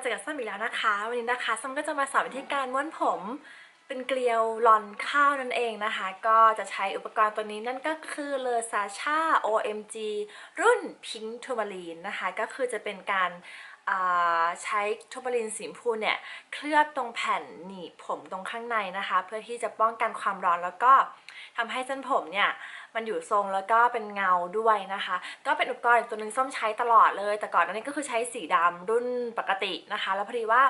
เจอกับซัมอีกแล้วนะคะ วันนี้นะคะซัมก็จะมาสอนวิธีการม้วนผมเป็นเกลียวลอนข้าวนั่นเองนะคะ ก็จะใช้อุปกรณ์ตัวนี้นั่นก็คือเลอซาชา OMG รุ่นพิง k t o u r m a l i n นะคะ ก็คือจะเป็นการ ใช้ทูบลินสีพูเนี่ยเคลือบตรงแผ่นหนีบผมตรงข้างในนะคะ เพื่อที่จะป้องกันความร้อนแล้วก็ทำให้เส้นผมเนี่ยมันอยู่ทรงแล้วก็เป็นเงาด้วยนะคะ ก็เป็นอุปกรณ์ตัวหนึ่งส้มใช้ตลอดเลย แต่ก่อนหน้นี้ก็คือใช้สีดำรุ่นปกตินะคะ แล้วพอดีว่า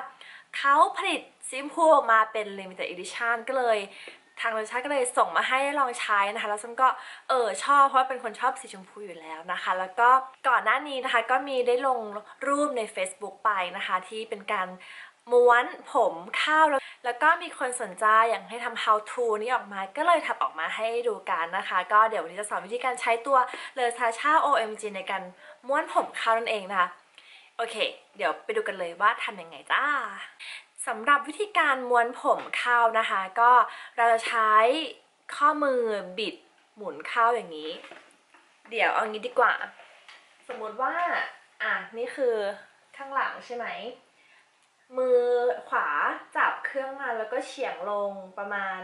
เขาผลิตสีชมพูออกมาเป็น limited edition ก็เลย ทางรสชาติก็เลยส่งมาให้ลองใช้นะคะแล้วส้มก็เออชอบเพราะว่าเป็นคนชอบสีชมพูอยู่แล้วนะคะ แล้วก็ก่อนหน้านี้นะคะก็มีได้ลงรูปใน Facebook ไปนะคะ ที่เป็นการม้วนผมข้าวแล้วแล้วก็มีคนสนใจอยากให้ทำ how to นี้ออกมาก็เลยทำออกมาให้ดูกันนะคะ ก็เดี๋ยววันนี้จะสอนวิธีการใช้ตัวเลอซาชา OMG ในการม้วนผมข้าวนั่นเองนะคะ โอเค เดี๋ยวไปดูกันเลยว่าทำยังไงจ้า สำหรับวิธีการม้วนผมเข้านะคะ ก็เราจะใช้ข้อมือบิดหมุนเข้าอย่างนี้ เดี๋ยวเอางี้ดีกว่า สมมติว่าอะนี่คือข้างหลังใช่ไหม มือขวาจับเครื่องมาแล้วก็เฉียงลงประมาณ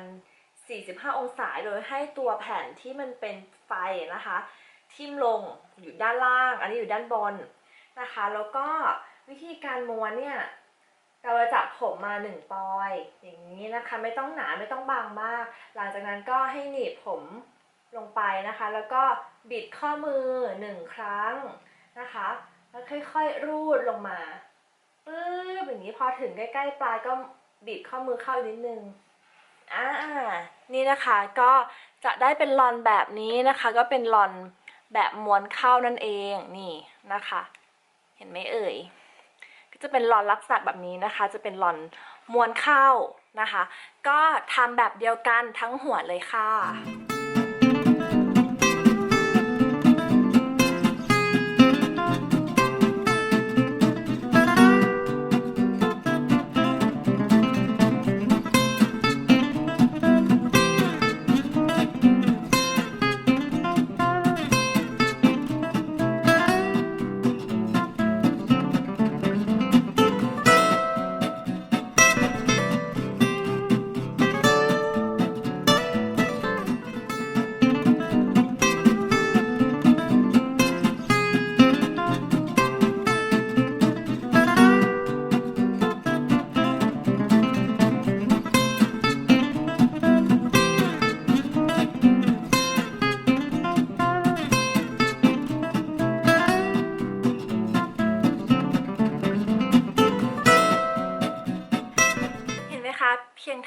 45 องศาโดยให้ตัวแผ่นที่มันเป็นไฟนะคะ ทิ่มลงอยู่ด้านล่าง อันนี้อยู่ด้านบนนะคะ แล้วก็วิธีการม้วนเนี่ย เราจะจับผมมาหนึ่งปอย อย่างนี้นะคะไม่ต้องหนาไม่ต้องบางมาก หลังจากนั้นก็ให้หนีบผมลงไปนะคะ แล้วก็บิดข้อมือหนึ่งครั้งนะคะ แล้วค่อยๆรูดลงมาปึ๊บอย่างนี้พอถึงใกล้ๆปลายก็บิดข้อมือเข้าอีกนิดนึงอ่านี่นะคะก็จะได้เป็นลอนแบบนี้นะคะ ก็เป็นลอนแบบม้วนเข้านั่นเองนี่นะคะ เห็นไหมเอ่ย จะเป็นหลอนลักษณะแบบนี้นะคะ จะเป็นหลอนม้วนเข้านะคะ ก็ทำแบบเดียวกันทั้งหัวเลยค่ะ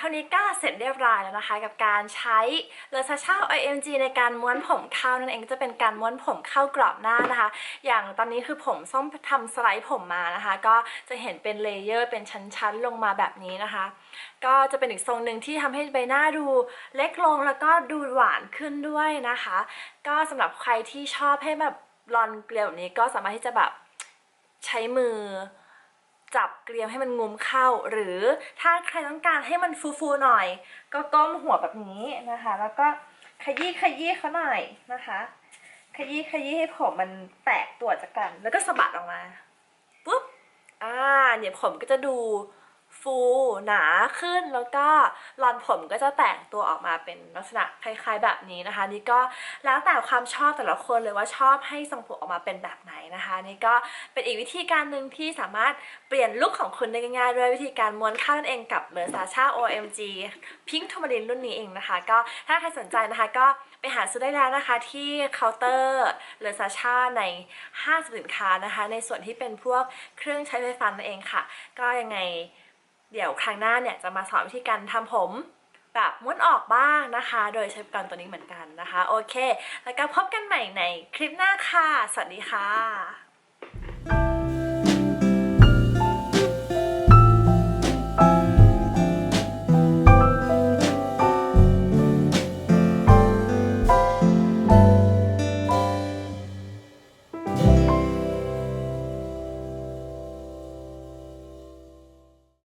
ท่านี้ก็เสร็จเรียบร้อยแล้วนะคะ กับการใช้เลอซาชา IMG ในการม้วนผมเข้านั่นเองจะเป็นการม้วนผมเข้ากรอบหน้านะคะ อย่างตอนนี้คือผมส้มทำสไลด์ผมมานะคะ ก็จะเห็นเป็นเลเยอร์เป็นชั้นๆลงมาแบบนี้นะคะ ก็จะเป็นอีกทรงหนึ่งที่ทำให้ใบหน้าดูเล็กลงแล้วก็ดูหวานขึ้นด้วยนะคะ ก็สำหรับใครที่ชอบให้แบบรอนเกลียวนี้ก็สามารถที่จะแบบใช้มือ จับเกลียวให้มันงุมเข้า หรือถ้าใครต้องการให้มันฟูๆหน่อย ก็ก้มหัวแบบนี้นะคะ แล้วก็ขยี้ขยี้เขาหน่อยนะคะ ขยี้ขยี้ให้ผมมันแตกตัวจากกัน แล้วก็สะบัดออกมาปุ๊บอ่าเนี่ยผมก็จะดู ฟูหนาขึ้นแล้วก็รอนผมก็จะแตกตัวออกมาเป็นลักษณะคล้ายๆแบบนี้นะคะ นี่ก็แล้วแต่ความชอบแต่ละคนเลยว่าชอบให้ทรงผมออกมาเป็นแบบไหนนะคะ นี่ก็เป็นอีกวิธีการหนึ่งที่สามารถเปลี่ยนลุคของคุณได้ง่ายๆด้วยวิธีการม้วนข้าวนั่นเองกับเลอซาชา OMG Pink t o u r m a l i n รุ่นนี้เองนะคะ ก็ถ้าใครสนใจนะคะก็ไปหาซื้อได้แล้วนะคะที่เคาน์เตอร์เลอซาชาในห้างสินค้านะคะ ในส่วนที่เป็นพวกเครื่องใช้ไฟฟ้านั่นเองค่ะ ก็ยังไง เดี๋ยวครั้งหน้าเนี่ยจะมาสอนวิธีการทำผมแบบม้วนออกบ้างนะคะ โดยใช้อุปกรณ์ตัวนี้เหมือนกันนะคะ โอเค แล้วก็พบกันใหม่ในคลิปหน้าค่ะ สวัสดีค่ะ